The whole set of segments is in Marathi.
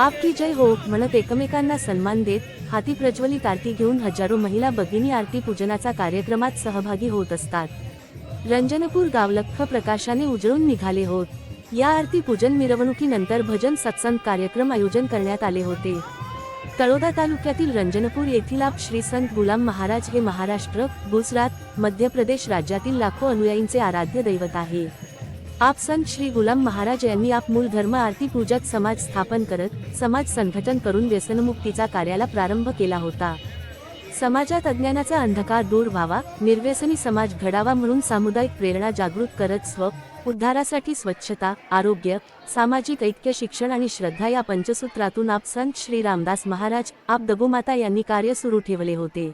आपकी जय हो म्हणत एकमेकांना सन्मान देत हाती प्रज्वलित आरती घेऊन हजारो महिला भगिनी आरती पूजनाचा कार्यक्रमात सहभागी होत असतात. रंजनपूर गावलख प्रकाशाने उजळून निघाले होत. या आरती पूजन मिरवणुकीनंतर भजन सत्संग कार्यक्रम आयोजन करण्यात आले होते. तळोदा तालुक्यातील रंजनपूर येथील आप श्री संत गुलाम महाराज हे महाराष्ट्र गुजरात मध्य प्रदेश राज्यातील लाखो अनुयायींचे आराध्य दैवत आहे. आप संत श्री गुलाम महाराज यांनी आप मूल धर्म आरती पूजक समाज स्थापन करत समाज संघटन करून व्यसनमुक्तीचा कार्याला प्रारंभ केला होता. समाजात अज्ञानाचा अंधकार दूर व्हावा निर्व्यसनी समाज घडावा म्हणून सामुदायिक प्रेरणा जागृत करत स्व उद्धारासाठी स्वच्छता आरोग्य सामाजिक ऐक्य शिक्षण आणि श्रद्धा या पंचसूत्रातून आप संत श्री रामदास महाराज आप दगोमाता यांनी कार्य सुरू ठेवले होते.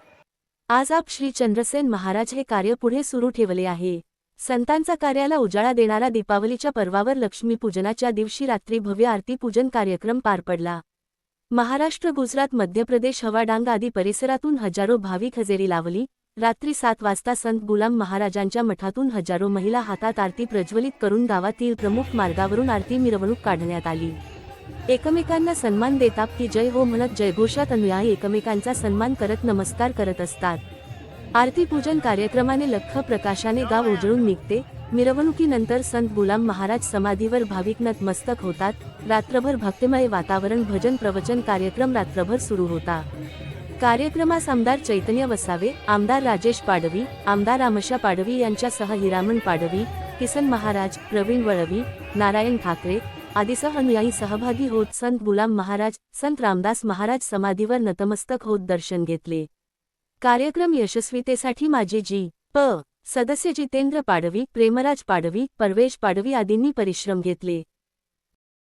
आज आप श्री चंद्रसेन महाराज हे कार्य पुढे सुरू ठेवले आहे. संतांचा कार्याला उजाळा देणारा दीपावलीच्या पर्वावर लक्ष्मीपूजनाच्या दिवशी रात्री भव्य आरती पूजन कार्यक्रम पार पडला. महाराष्ट्र गुजरात मध्य प्रदेश हवाडांग आदी परिसरातून हजारो भाविक हजेरी लावली. रात्री सात वाजता संत गुलाम महाराजांच्या मठातून हजारो महिला हातात आरती प्रज्वलित करून गावातील प्रमुख मार्गावरून आरती मिरवणूक काढण्यात आली. एकमेकांना सन्मान देतात की जय हो म्हणत जयघोषात अनुयायी एकमेकांचा सन्मान करत नमस्कार करत असतात. आरती पूजन कार्यक्रमाने लख्ख प्रकाशाने गाव उजळून निघते. मिरवणुकीनंतर संत गुलाम महाराज समाधीवर भाविक नतमस्तक होतात. रात्रभर भक्तिमय वातावरण भजन प्रवचन कार्यक्रम रात्रभर सुरू होता. कार्यक्रमास आमदार चैतन्य वसावे आमदार राजेश पाडवी आमदार आमशा पाडवी यांच्यासह हिरामण पाडवी किसन महाराज प्रवीण वळवी नारायण ठाकरे आदीसह अनुयायी सहभागी होत संत गुलाम महाराज संत रामदास महाराज समाधीवर नतमस्तक होत दर्शन घेतले. कार्यक्रम यशस्वीतेसाठी माझे जी प सदस्य जितेंद्र पाडवी प्रेमराज पाडवी परवेश पाडवी आदींनी परिश्रम घेतले.